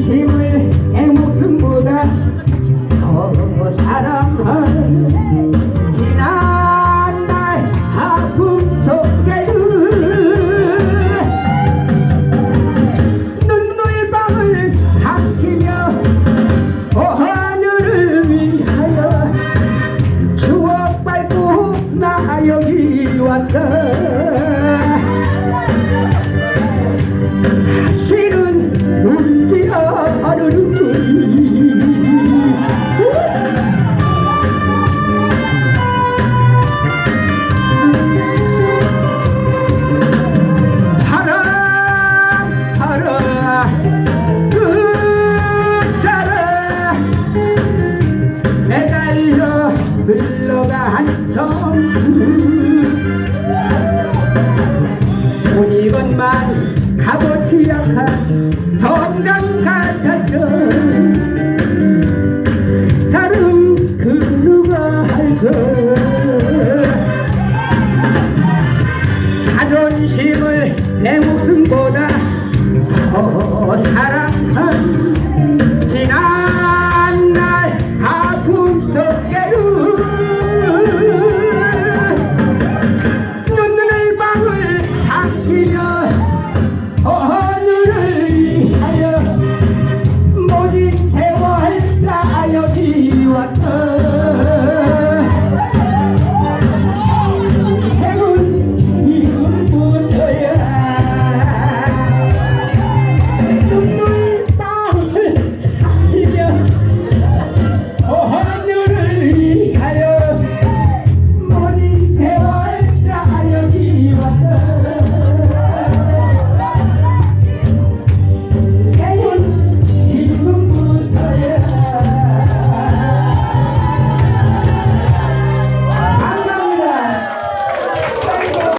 진심 않으리 같았던 사랑 그 누가 알고 그 자존심을 내 목숨보다 더 사랑